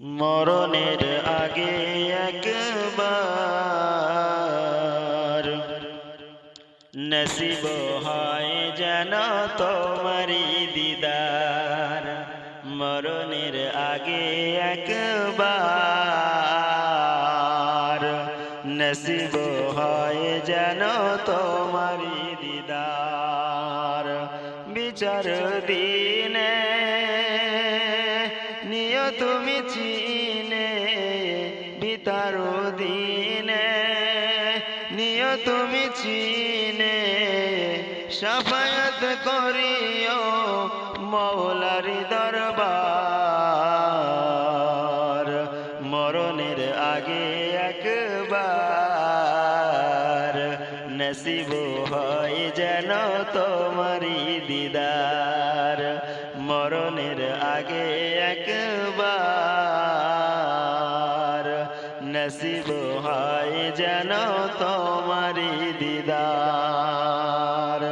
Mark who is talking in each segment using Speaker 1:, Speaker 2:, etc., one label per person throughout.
Speaker 1: মরণের আগে একবার নসিব হয় যেন তোমারি দিদার। মরণের আগে একবার নসিব হয় যেন তোমারি দিদার। বিচার দিনে নিয় তুমি চিনে বিতার দিনে। নিয় তুমি চিনে, সাফায়াত করিও মৌলারি দরবার। মরণের আগে একবার নসিব হয় যেন তোমারি দিদার। মরণের আগে একবার নসিব হয় যেন তোমারি দিদার।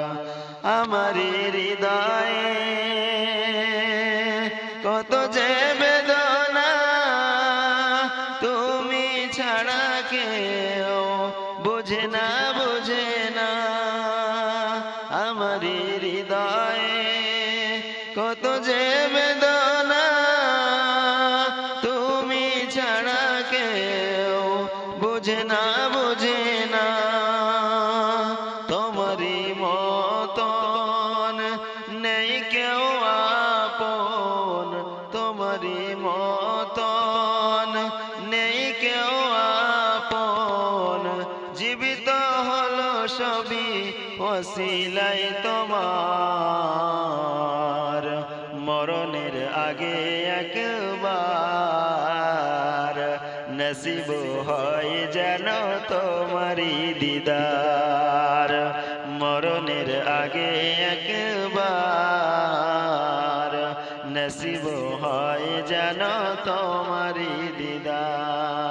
Speaker 1: আমারি হৃদয়ে কত যে বেদনা তুমি ছাড়া কেউ বুঝে না বুঝে না। আমার হৃদয়ে কত যে বেদনা তুমি ছাড়া কেউ বুঝে না বুঝে না। তোমারই মতন নেই কেউ আপন, তোমারই মতন নেই কেউ আপন। জীবিত হলো সবই ওসিলাই তোমার। একবার নসিব হয় যেন তোমারি দিদার। মরণের আগে একবার নসিব হয় যেন তোমারি দিদার।